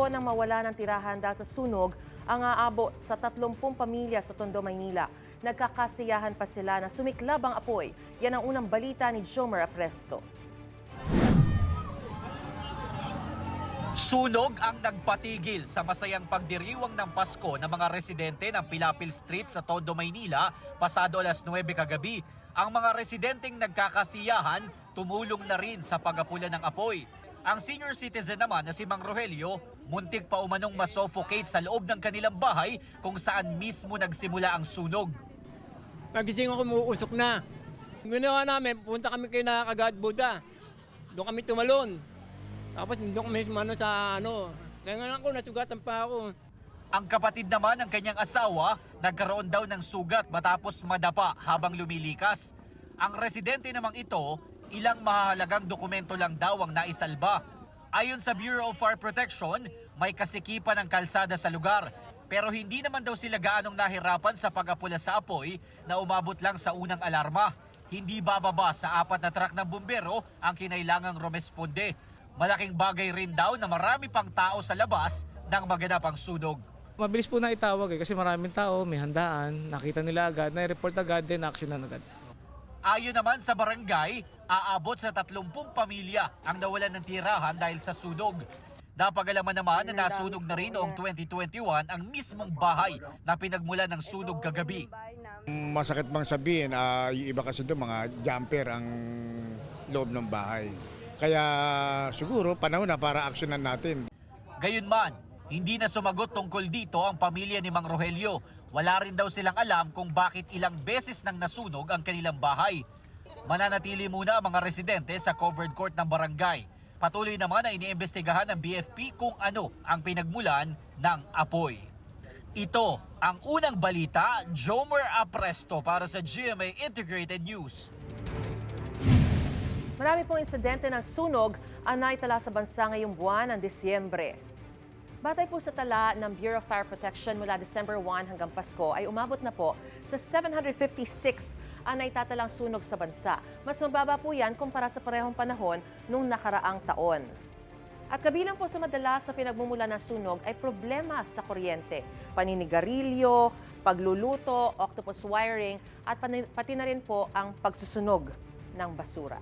Pasko nang mawala ng tirahan dahil sa sunog ang aabot sa 30 pamilya sa Tondo, Maynila. Nagkakasiyahan pa sila na sumiklab ang apoy. Yan ang unang balita ni Jomer Apresto. Sunog ang nagpatigil sa masayang pagdiriwang ng Pasko ng mga residente ng Pilapil Street sa Tondo, Maynila pasado alas 9 kagabi. Ang mga residenteng nagkakasiyahan tumulong na rin sa pagapula ng apoy. Ang senior citizen naman na si Mang Rogelio, muntik pa umanong masuffocate sa loob ng kanilang bahay kung saan mismo nagsimula ang sunog. Nagising ako, umuusok na. Ginawa namin, punta kami kay Nakagad Buda. Doon kami tumalon. Tapos doon kami sumano sa ano. Kaya ako, nasugatan pa ako. Ang kapatid naman ng kanyang asawa nagkaroon daw ng sugat matapos madapa habang lumilikas. Ang residente namang ito, ilang mahalagang dokumento lang daw ang naisalba. Ayon sa Bureau of Fire Protection, may kasikipan ng kalsada sa lugar. Pero hindi naman daw sila gaanong nahirapan sa pag-apula sa apoy na umabot lang sa unang alarma. Hindi bababa sa apat na truck ng bumbero ang kinailangang rumesponde. Malaking bagay rin daw na marami pang tao sa labas ng maganap ang sunog. Mabilis po na itawag eh, kasi maraming tao, may handaan, nakita nila agad, na-report agad, then action na agad. Ayon naman sa barangay, aabot sa 30 pamilya ang nawalan ng tirahan dahil sa sunog. Napagalaman naman na nasunog na rin noong 2021 ang mismong bahay na pinagmula ng sunog kagabi. Masakit bang sabihin, ah, yung iba kasi doon mga jumper ang loob ng bahay. Kaya siguro panahon na para aksyonan natin. Gayunman, hindi na sumagot tungkol dito ang pamilya ni Mang Rogelio. Wala rin daw silang alam kung bakit ilang beses nang nasunog ang kanilang bahay. Mananatili muna ang mga residente sa covered court ng barangay. Patuloy naman na iniimbestigahan ng BFP kung ano ang pinagmulan ng apoy. Ito ang unang balita, Jomer Apresto para sa GMA Integrated News. Marami pong insidente ng sunog ang naitala sa bansa ngayong buwan ng Disyembre. Batay po sa tala ng Bureau of Fire Protection mula December 1 hanggang Pasko ay umabot na po sa 756 ang naitatalang sunog sa bansa. Mas mababa po yan kumpara sa parehong panahon nung nakaraang taon. At kabilang po sa madalas sa pinagmumula ng sunog ay problema sa kuryente, paninigarilyo, pagluluto, octopus wiring, at pati na rin po ang pagsusunog ng basura.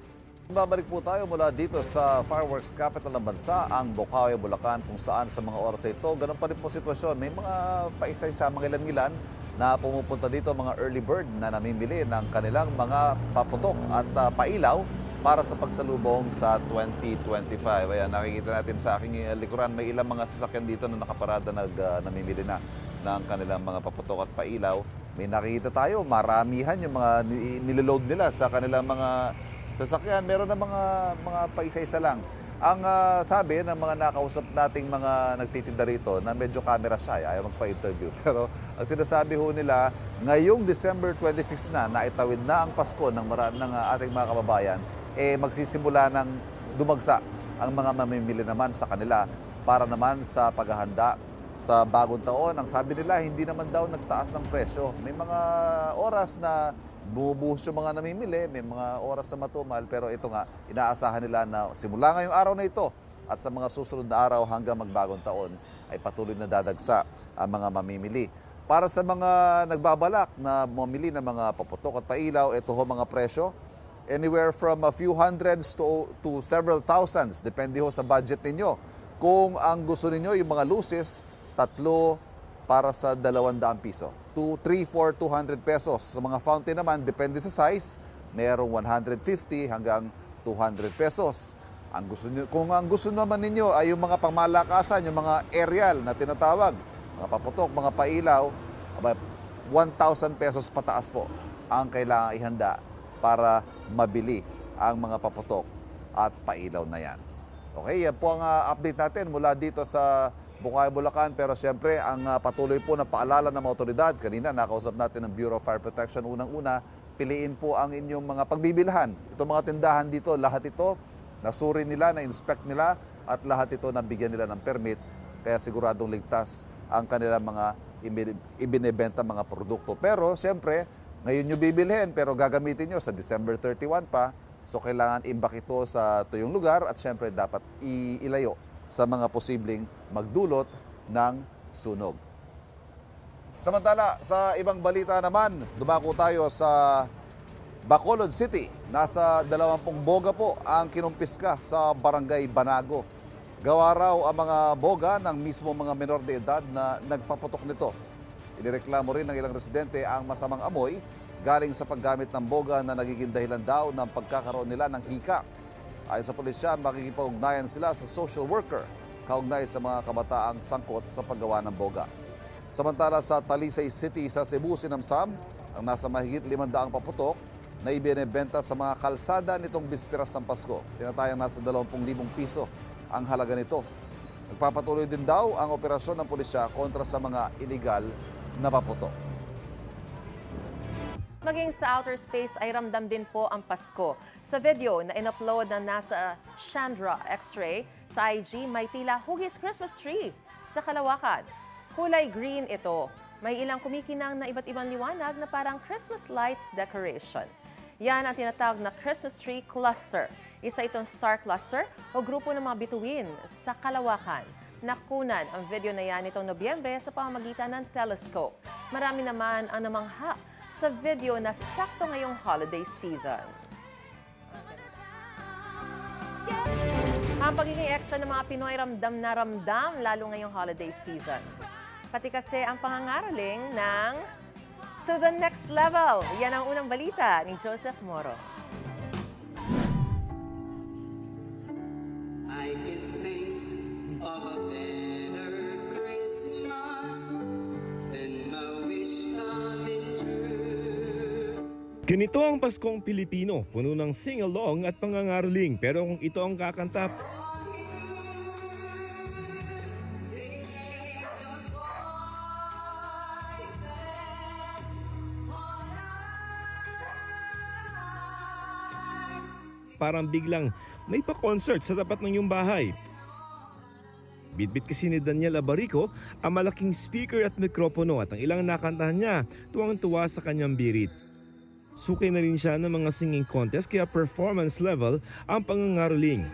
Babalik po tayo mula dito sa fireworks capital ng bansa, ang Bocaue, Bulacan, kung saan sa mga oras ito, ganun pa rin po sitwasyon. May mga paisay sa mga ilan-ilan na pumupunta dito, mga early bird na namimili ng kanilang mga paputok at ah, pailaw para sa pagsalubong sa 2025. Ayan, nakikita natin sa aking uh, likuran, may ilang mga sasakyan dito na nakaparada nag, ah, namimili na ng kanilang mga paputok at pailaw. May nakikita tayo, maramihan yung mga ni- niloload nila sa kanilang mga sasakyan. Meron na mga, mga paisa-isa lang. Ang ah, sabi ng mga nakausap nating mga nagtitinda rito na medyo camera shy, ayaw magpa-interview. Pero ang sinasabi ho nila, ngayong December 26 na, naitawid na ang Pasko ng, mara- ng ah, ating mga kababayan, eh magsisimula ng dumagsa ang mga mamimili naman sa kanila para naman sa paghahanda sa bagong taon. Ang sabi nila, hindi naman daw nagtaas ng presyo. May mga oras na bumubuhos yung mga namimili, may mga oras na matumal, pero ito nga, inaasahan nila na simula ngayong araw na ito at sa mga susunod na araw hanggang magbagong taon ay patuloy na dadagsa ang mga mamimili. Para sa mga nagbabalak na mamili ng mga paputok at pailaw, ito ho mga presyo, anywhere from a few hundreds to, to several thousands, depende ho sa budget ninyo. Kung ang gusto ninyo, yung mga luces, tatlo para sa 200 piso. 2, 3, 4, 200 pesos. Sa mga fountain naman, depende sa size, mayroong 150 hanggang 200 pesos. Ang gusto niyo, kung ang gusto naman ninyo ay yung mga pangmalakasan, yung mga aerial na tinatawag, mga paputok, mga pailaw, aba, 1,000 pesos pataas po ang kailangan ihanda para mabili ang mga paputok at pailaw na yan. Okay, yan po ang ah, update natin mula dito sa Bukay, Bulacan. Pero siyempre, ang ah, patuloy po na paalala ng mga otoridad, kanina nakausap natin ng Bureau of Fire Protection, unang-una, piliin po ang inyong mga pagbibilhan. Itong mga tindahan dito, lahat ito, nasuri nila, na-inspect nila, at lahat ito nabigyan nila ng permit. Kaya siguradong ligtas ang kanilang mga ibin- ibinebenta mga produkto. Pero siyempre, ngayon nyo bibilhin pero gagamitin nyo sa December 31 pa. So kailangan imbak ito sa tuyong lugar at siyempre dapat ilayo sa mga posibleng magdulot ng sunog. Samantala, sa ibang balita naman, dumako tayo sa Bacolod City. Nasa 20 boga po ang kinumpiska sa Barangay Banago. Gawa raw ang mga boga ng mismo mga menor de edad na nagpaputok nito. Inireklamo rin ng ilang residente ang masamang amoy galing sa paggamit ng boga na nagiging dahilan daw ng pagkakaroon nila ng hika. Ayon sa pulisya, makikipag-ugnayan sila sa social worker kaugnay sa mga kabataang sangkot sa paggawa ng boga. Samantala sa Talisay City sa Cebu, Sinamsam, ang nasa mahigit 500 paputok na ibinebenta sa mga kalsada nitong bisperas ng Pasko. Tinatayang nasa 20,000 piso ang halaga nito. Nagpapatuloy din daw ang operasyon ng pulisya kontra sa mga illegal na paputok. Maging sa outer space ay ramdam din po ang Pasko. Sa video na in-upload na nasa Chandra X-ray sa IG, may tila hugis Christmas tree sa Kalawakan. Kulay green ito. May ilang kumikinang na iba't ibang liwanag na parang Christmas lights decoration. Yan ang tinatawag na Christmas tree cluster. Isa itong star cluster o grupo ng mga bituin sa Kalawakan. Nakunan ang video na yan itong Nobyembre sa pamamagitan ng telescope. Marami naman ang namangha sa video na sakto ngayong holiday season. Ang pagiging extra ng mga Pinoy ramdam na ramdam lalo ngayong holiday season. Pati kasi ang pangangaraling ng To the Next Level. Yan ang unang balita ni Joseph Moro. Ganito ang Paskong Pilipino, puno ng sing-along at pangangaroling. Pero kung ito ang kakanta, parang biglang may pa-concert sa tapat ng iyong bahay. Bitbit kasi ni Daniel Abarico ang malaking speaker at mikropono at ang ilang nakantahan niya tuwang-tuwa sa kanyang birit. Sukay na rin siya ng mga singing contest kaya performance level ang pangangaroling.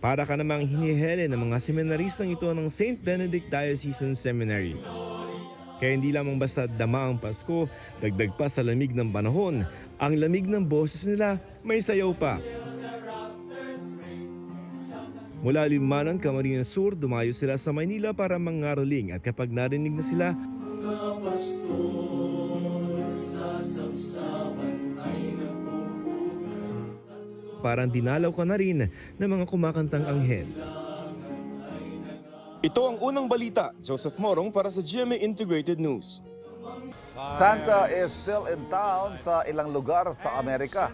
Para ka namang hinihele ng mga seminaristang ito ng St. Benedict Diocesan Seminary. Kaya hindi lamang basta dama ang Pasko, dagdag pa sa lamig ng panahon, ang lamig ng boses nila may sayaw pa. Mula Limanan, Camarines Sur, dumayo sila sa Maynila para mangaroling at kapag narinig na sila, parang dinalaw ka na rin ng mga kumakantang anghel. Ito ang unang balita, Joseph Morong para sa GMA Integrated News. Santa is still in town sa ilang lugar sa Amerika.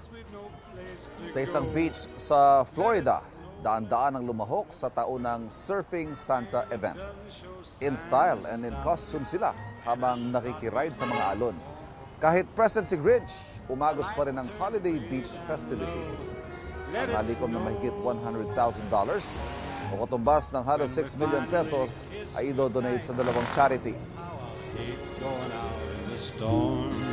Sa isang beach sa Florida, daan-daan ang lumahok sa taunang Surfing Santa event. In style and in costume sila habang nakikiride sa mga alon. Kahit present si Grinch, umagos pa rin ang holiday beach festivities. Ang halikom na mahigit $100,000 o katumbas ng halos 6 million pesos ay idodonate sa dalawang charity. But if you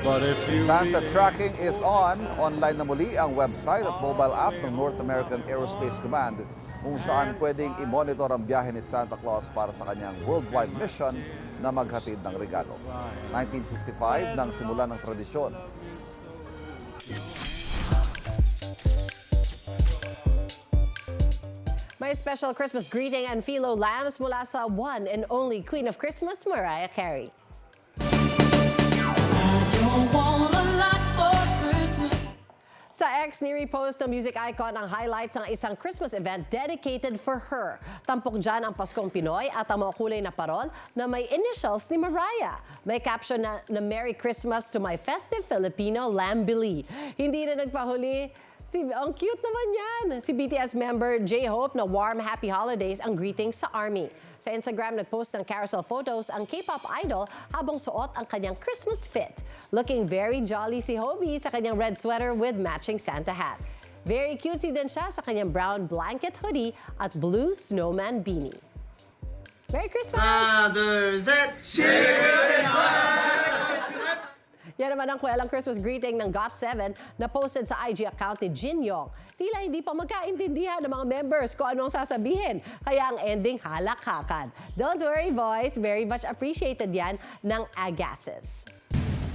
Santa tracking is on. Online na muli ang website at mobile app ng North American Aerospace Command kung saan pwedeng i-monitor ang biyahe ni Santa Claus para sa kanyang worldwide mission na maghatid ng regalo. 1955 nang simula ng tradisyon. May special Christmas greeting and philo lambs mula sa one and only Queen of Christmas, Mariah Carey. Sa X, ni-repost ng music icon ang highlights ng isang Christmas event dedicated for her. Tampok dyan ang Paskong Pinoy at ang mga kulay na parol na may initials ni Mariah. May caption na, na Merry Christmas to my festive Filipino Lambili. Hindi na nagpahuli Si, ang cute naman yan. Si BTS member J-Hope na warm happy holidays ang greetings sa ARMY. Sa Instagram, nagpost ng carousel photos ang K-pop idol habang suot ang kanyang Christmas fit. Looking very jolly si Hobie sa kanyang red sweater with matching Santa hat. Very cutesy din siya sa kanyang brown blanket hoodie at blue snowman beanie. Merry Christmas! Father, that Yan naman ang kwelang Christmas greeting ng GOT7 na posted sa IG account ni Jin Yong. Tila hindi pa magkaintindihan ng mga members kung anong sasabihin. Kaya ang ending halakhakan. Don't worry boys, very much appreciated yan ng Agassiz.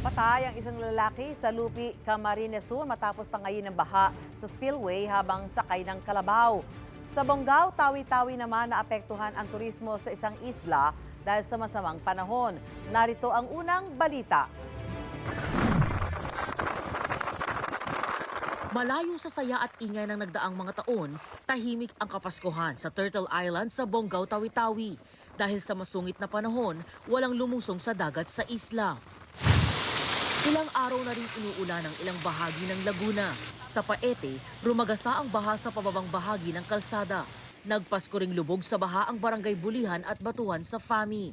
Patay ang isang lalaki sa Lupi, Camarines Sur matapos tangayin ng baha sa spillway habang sakay ng kalabaw. Sa Bonggao, tawi-tawi naman naapektuhan ang turismo sa isang isla dahil sa masamang panahon. Narito ang unang balita. Malayo sa saya at ingay ng nagdaang mga taon, tahimik ang kapaskuhan sa Turtle Island sa Bonggao, Tawi-Tawi. Dahil sa masungit na panahon, walang lumusong sa dagat sa isla. Ilang araw na rin inuulan ng ilang bahagi ng Laguna. Sa Paete, rumagasa ang baha sa pababang bahagi ng kalsada. Nagpasko ring lubog sa baha ang barangay Bulihan at Batuhan sa Fami.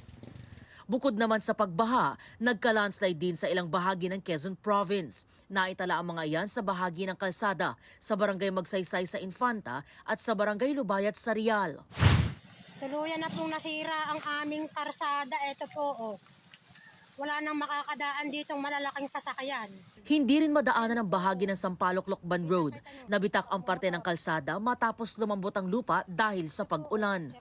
Bukod naman sa pagbaha, nagka-landslide din sa ilang bahagi ng Quezon Province. Naitala ang mga iyan sa bahagi ng kalsada sa barangay Magsaysay sa Infanta at sa barangay Lubayat sa Rial. Tuluyan na pong nasira ang aming karsada. Ito po, oh. Wala nang makakadaan ditong malalaking sasakyan. Hindi rin madaanan ang bahagi ng Sampaloc Lokban Road. Nabitak ang parte ng kalsada matapos lumambot ang lupa dahil sa pag-ulan.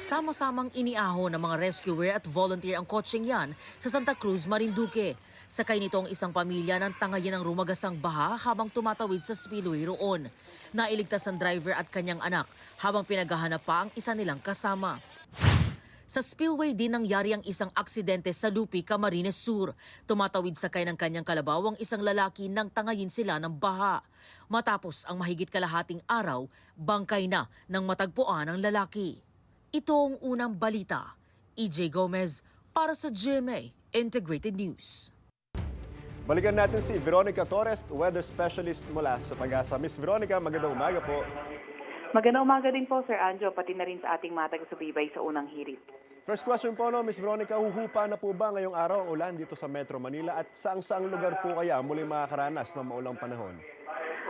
Sama-samang iniaho ng mga rescuer at volunteer ang kotseng yan sa Santa Cruz, Marinduque. Sakay nito ang isang pamilya ng tangayin ng rumagasang baha habang tumatawid sa spillway roon. Nailigtas ang driver at kanyang anak habang pinaghahanap pa ang isa nilang kasama. Sa spillway din nangyari ang isang aksidente sa Lupi, Camarines Sur. Tumatawid sakay ng kanyang kalabaw ang isang lalaki nang tangayin sila ng baha. Matapos ang mahigit kalahating araw, bangkay na ng matagpuan ang lalaki. Ito ang unang balita. EJ Gomez para sa GMA Integrated News. Balikan natin si Veronica Torres, weather specialist mula sa Pag-asa. Miss Veronica, magandang umaga po. Magandang umaga din po, Sir Anjo, pati na rin sa ating mga taga-subaybay sa unang hirit. First question po, no, Miss Veronica, huhupa na po ba ngayong araw ang ulan dito sa Metro Manila at saang-saang lugar po kaya muli makakaranas ng maulang panahon?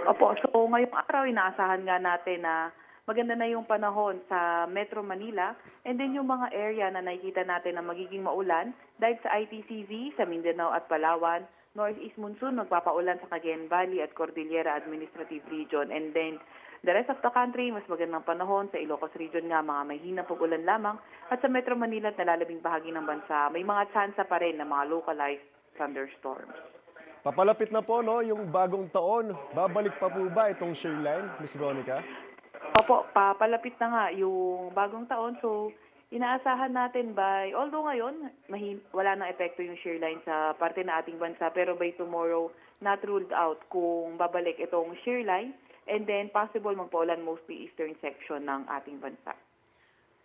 Opo, so ngayong araw, inaasahan nga natin na maganda na yung panahon sa Metro Manila and then yung mga area na nakikita natin na magiging maulan dahil sa ITCZ, sa Mindanao at Palawan, Northeast Monsoon magpapaulan sa Cagayan Valley at Cordillera Administrative Region and then the rest of the country, mas magandang panahon sa Ilocos Region nga, mga may hinang pag-ulan lamang at sa Metro Manila at nalalabing bahagi ng bansa, may mga tsansa pa rin ng mga localized thunderstorms. Papalapit na po, no, yung bagong taon. Babalik pa po ba itong Shearline, Miss Veronica? Opo, papalapit na nga yung bagong taon. So, inaasahan natin by, although ngayon, mahin, wala nang epekto yung shear line sa parte na ating bansa, pero by tomorrow, not ruled out kung babalik itong shear line and then possible magpaulan mostly eastern section ng ating bansa.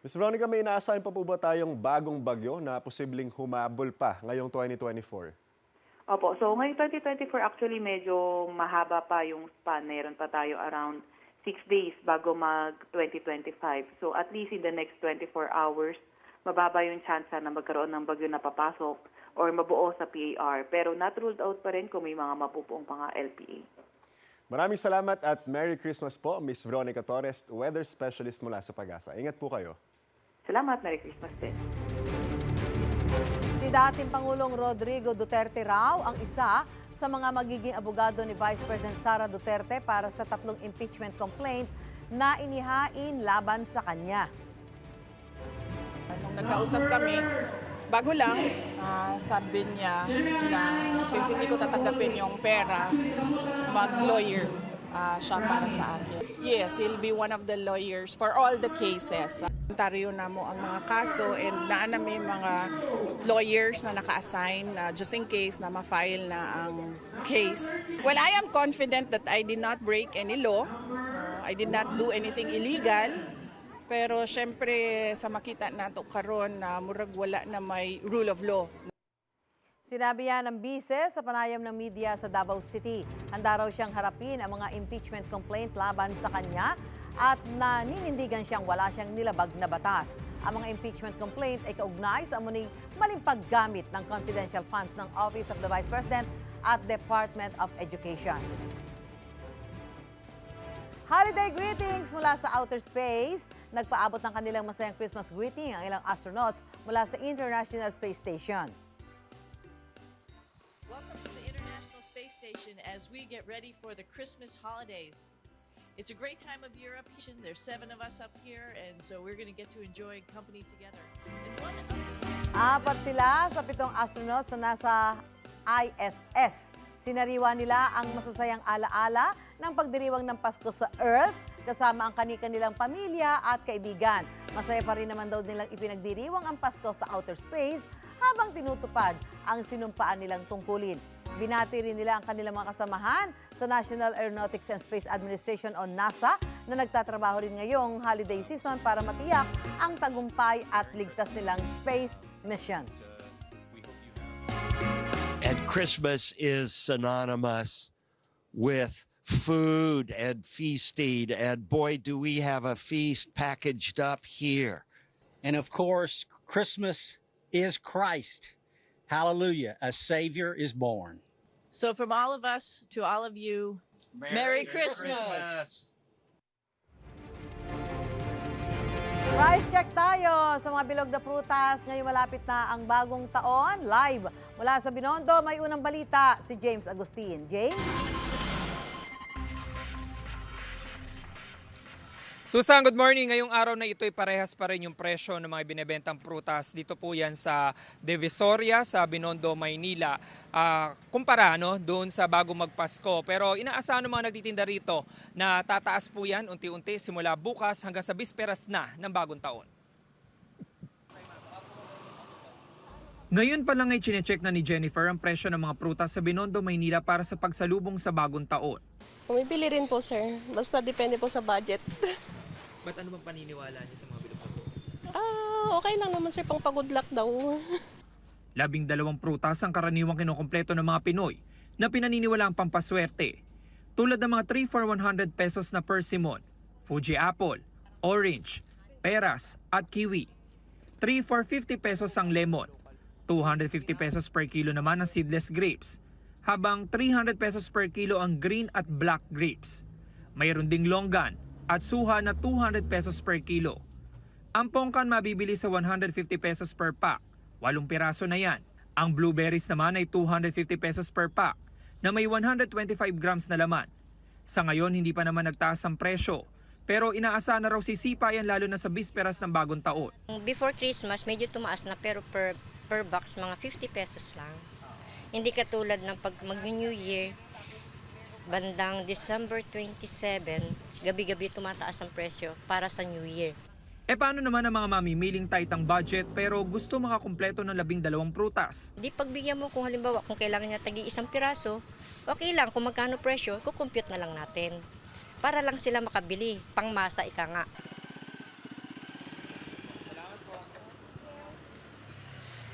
Miss Veronica, may inaasahan pa po ba tayong bagong bagyo na posibleng humabol pa ngayong 2024? Opo, so ngayong 2024 actually medyo mahaba pa yung span. Meron pa tayo around 6 days bago mag 2025. So at least in the next 24 hours, mababa yung chance na magkaroon ng bagyo na papasok or mabuo sa PAR. Pero not ruled out pa rin kung may mga mapupuong pang LPA. Maraming salamat at Merry Christmas po, Miss Veronica Torres, weather specialist mula sa Pag-asa. Ingat po kayo. Salamat, Merry Christmas din. Si dating Pangulong Rodrigo Duterte raw ang isa sa mga magiging abogado ni Vice President Sara Duterte para sa tatlong impeachment complaint na inihain laban sa kanya. Nagkausap kami, bago lang, ah, sabi niya na since hindi ko tatanggapin yung pera, mag-lawyer ah, siya para sa akin. Yes, he'll be one of the lawyers for all the cases. Ontario na mo ang mga kaso and naan na may mga lawyers na naka-assign na just in case na ma-file na ang case. Well, I am confident that I did not break any law. Uh, I did not do anything illegal. Pero syempre sa makita nato karon na murag wala na may rule of law. Sinabi yan ng bise sa panayam ng media sa Davao City. Handa raw siyang harapin ang mga impeachment complaint laban sa kanya at naninindigan siyang wala siyang nilabag na batas. Ang mga impeachment complaint ay kaugnay sa amuning maling paggamit ng confidential funds ng Office of the Vice President at Department of Education. Holiday greetings mula sa outer space. Nagpaabot ng kanilang masayang Christmas greeting ang ilang astronauts mula sa International Space Station. Station as we get ready for the Christmas holidays. It's a great time of year up here. There's seven of us up here, and so we're going to get to enjoy company together. Apat sila sa pitong astronauts na nasa ISS. Sinariwa nila ang masasayang alaala ng pagdiriwang ng Pasko sa Earth kasama ang kani-kanilang pamilya at kaibigan. Masaya pa rin naman daw nilang ipinagdiriwang ang Pasko sa outer space habang tinutupad ang sinumpaan nilang tungkulin. Binati rin nila ang kanilang mga kasamahan sa National Aeronautics and Space Administration o NASA na nagtatrabaho rin ngayong holiday season para matiyak ang tagumpay at ligtas nilang space mission. And Christmas is synonymous with food and feasting. And boy, do we have a feast packaged up here. And of course, Christmas is Christ. Hallelujah. A Savior is born. So, from all of us to all of you, Merry, Christmas. Price check tayo sa mga bilog na prutas. Ngayon malapit na ang bagong taon. Live mula sa Binondo, may unang balita si James Agustin. James? Susan, good morning. Ngayong araw na ito ay parehas pa rin yung presyo ng mga binebentang prutas. Dito po yan sa Divisoria, sa Binondo, Maynila. Ah, kumpara no, doon sa bago magpasko. Pero inaasahan ng mga nagtitinda rito na tataas po yan unti-unti simula bukas hanggang sa bisperas na ng bagong taon. Ngayon pa lang ay chinecheck na ni Jennifer ang presyo ng mga prutas sa Binondo, Maynila para sa pagsalubong sa bagong taon. Bumibili rin po, sir. Basta depende po sa budget. Ba't ano bang paniniwala niyo sa mga bilog na prutas? Ah, okay lang naman, sir. Pang pagod luck daw. Labing dalawang prutas ang karaniwang kinukumpleto ng mga Pinoy na pinaniniwala ang pampaswerte. Tulad ng mga 3 for 100 pesos na persimmon, Fuji apple, orange, peras at kiwi. 3 for 50 pesos ang lemon. 250 pesos per kilo naman ang seedless grapes. Habang 300 pesos per kilo ang green at black grapes. Mayroon ding longgan at suha na 200 pesos per kilo. Ang pongkan mabibili sa 150 pesos per pack. Walong piraso na yan. Ang blueberries naman ay 250 pesos per pack na may 125 grams na laman. Sa ngayon, hindi pa naman nagtaas ang presyo. Pero inaasahan na raw sisipa yan lalo na sa bisperas ng bagong taon. Before Christmas, medyo tumaas na pero per, per box mga 50 pesos lang. Hindi katulad ng pag mag-New Year, bandang December 27, gabi-gabi tumataas ang presyo para sa New Year. E paano naman ang mga mamimiling tight ang budget pero gusto makakumpleto ng labing dalawang prutas? Di pagbigyan mo kung halimbawa kung kailangan niya tagi isang piraso, okay lang kung magkano presyo, kukompute na lang natin. Para lang sila makabili, pangmasa ika nga.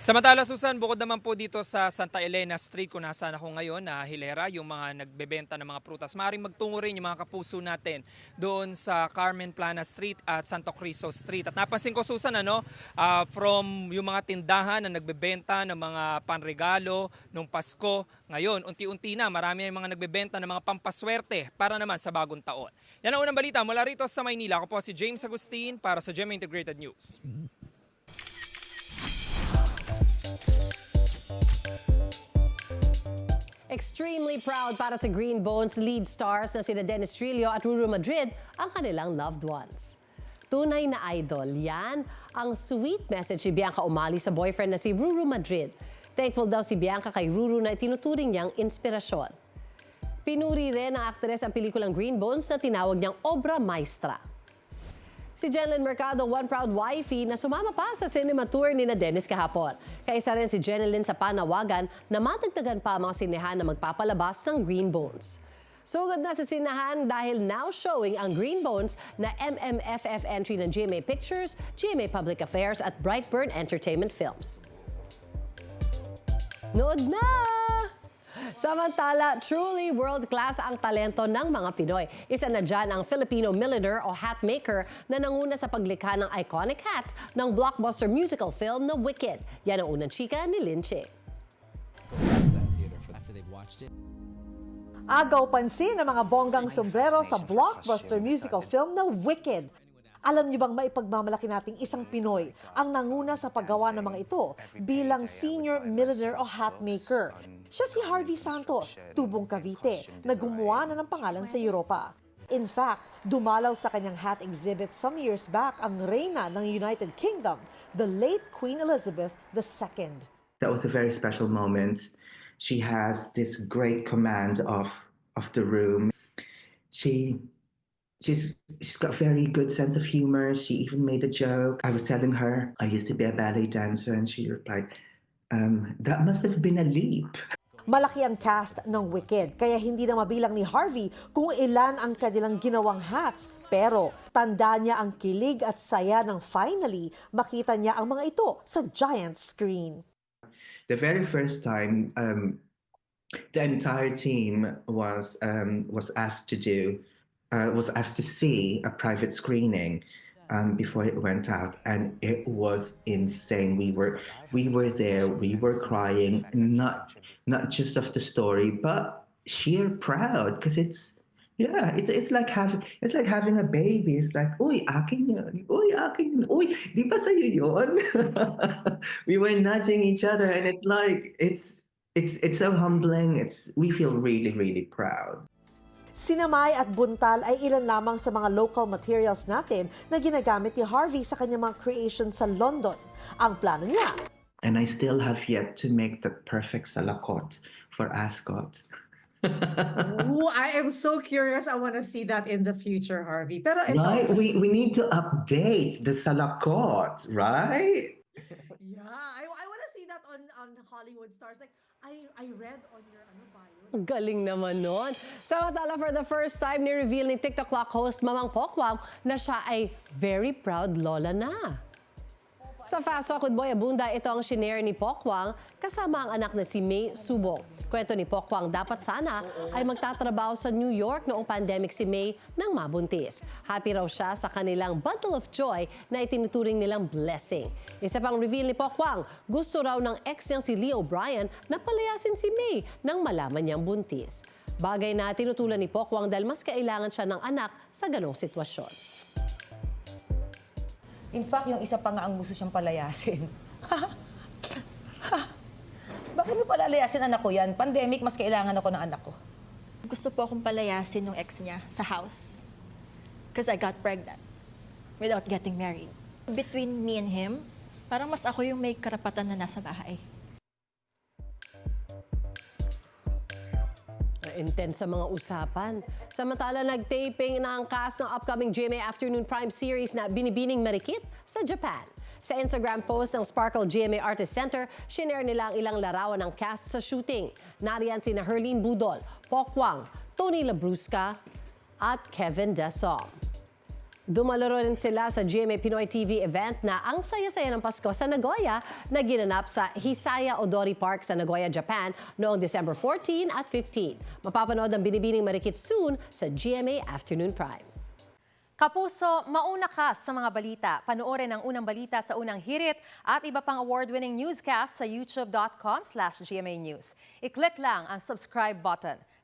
Samantala Susan, bukod naman po dito sa Santa Elena Street kung nasaan ako ngayon na hilera, yung mga nagbebenta ng mga prutas, maaaring magtungo rin yung mga kapuso natin doon sa Carmen Plana Street at Santo Cristo Street. At napansin ko Susan, ano, ah, from yung mga tindahan na nagbebenta ng mga panregalo nung Pasko, ngayon unti-unti na marami yung mga nagbebenta ng mga pampaswerte para naman sa bagong taon. Yan ang unang balita mula rito sa Maynila. Ako po si James Agustin para sa GMA Integrated News. Extremely proud para sa Green Bones lead stars na sina Dennis Trillo at Ruru Madrid ang kanilang loved ones. Tunay na idol, yan ang sweet message ni Bianca Umali sa boyfriend na si Ruru Madrid. Thankful daw si Bianca kay Ruru na itinuturing niyang inspirasyon. Pinuri rin ng aktres ang pelikulang Green Bones na tinawag niyang obra maestra. Si Jenlyn Mercado, one proud wifey na sumama pa sa cinema tour ni na Dennis kahapon. Kaisa rin si Jenlyn sa panawagan na matagdagan pa mga sinehan na magpapalabas ng Green Bones. Sugod na sa sinahan dahil now showing ang Green Bones na MMFF entry ng GMA Pictures, GMA Public Affairs at Brightburn Entertainment Films. Nood na! Samantala, truly world-class ang talento ng mga Pinoy. Isa na dyan ang Filipino milliner o hat maker na nanguna sa paglikha ng iconic hats ng blockbuster musical film na Wicked. Yan ang unang chika ni Linche. Agaw pansin ang mga bonggang sombrero sa blockbuster musical film na Wicked. Alam niyo bang maipagmamalaki nating isang Pinoy ang nanguna sa paggawa ng mga ito bilang senior millionaire o hat maker. Siya si Harvey Santos, tubong Cavite, na gumawa na ng pangalan sa Europa. In fact, dumalaw sa kanyang hat exhibit some years back ang reyna ng United Kingdom, the late Queen Elizabeth II. that was a very special moment. She has this great command of of the room. She she's she's got a very good sense of humor. She even made a joke. I was telling her I used to be a ballet dancer, and she replied, um, "That must have been a leap." Malaki ang cast ng Wicked, kaya hindi na mabilang ni Harvey kung ilan ang kanilang ginawang hats. Pero tanda niya ang kilig at saya ng finally makita niya ang mga ito sa giant screen. the very first time um, the entire team was um, was asked to do uh, was asked to see a private screening um, before it went out, and it was insane. We were we were there. We were crying, not not just of the story, but sheer proud because it's. Yeah, it's it's like having it's like having a baby. It's like, uy, akin yun. Uy, akin yun. Uy, di ba sa'yo yun? we were nudging each other and it's like it's it's it's so humbling. It's we feel really, really proud. Sinamay at buntal ay ilan lamang sa mga local materials natin na ginagamit ni Harvey sa kanyang mga creation sa London. Ang plano niya, And I still have yet to make the perfect salakot for Ascot. Ooh, I am so curious. I want to see that in the future, Harvey. Pero ito, Right? We we need to update the salakot, right? yeah, I, I want to see that on on Hollywood stars. Like I I read on your ano bio. Galing naman nun. Samantala, for the first time, ni-reveal ni TikTok Clock host Mamang Pokwang na siya ay very proud lola na. Sa Fast Talk with Boy Abunda, ito ang shinare ni Pokwang kasama ang anak na si May Subong. Kwento ni Pokwang, dapat sana ay magtatrabaho sa New York noong pandemic si May nang mabuntis. Happy raw siya sa kanilang bundle of joy na itinuturing nilang blessing. Isa pang reveal ni Pokwang, gusto raw ng ex niyang si Lee O'Brien na palayasin si May nang malaman niyang buntis. Bagay na tinutulan ni Pokwang dahil mas kailangan siya ng anak sa ganong sitwasyon. In fact, yung isa pa nga ang gusto siyang palayasin. Bakit mo palalayasin anak ko yan? Pandemic, mas kailangan ako ng anak ko. Gusto po akong palayasin ng ex niya sa house. Because I got pregnant without getting married. Between me and him, parang mas ako yung may karapatan na nasa bahay. Intense sa mga usapan. Samantala, nag-taping na ang cast ng upcoming GMA Afternoon Prime series na Binibining Marikit sa Japan. Sa Instagram post ng Sparkle GMA Artist Center, shinare nila ang ilang larawan ng cast sa shooting. Nariyan sina Herlene Budol, Pokwang, Tony Labrusca, at Kevin Desong. Dumalaro rin sila sa GMA Pinoy TV event na ang saya-saya ng Pasko sa Nagoya na ginanap sa Hisaya Odori Park sa Nagoya, Japan noong December 14 at 15. Mapapanood ang Binibining Marikit soon sa GMA Afternoon Prime. Kapuso, mauna ka sa mga balita. Panoorin ang unang balita sa unang hirit at iba pang award-winning newscast sa youtube.com slash GMA News. I-click lang ang subscribe button.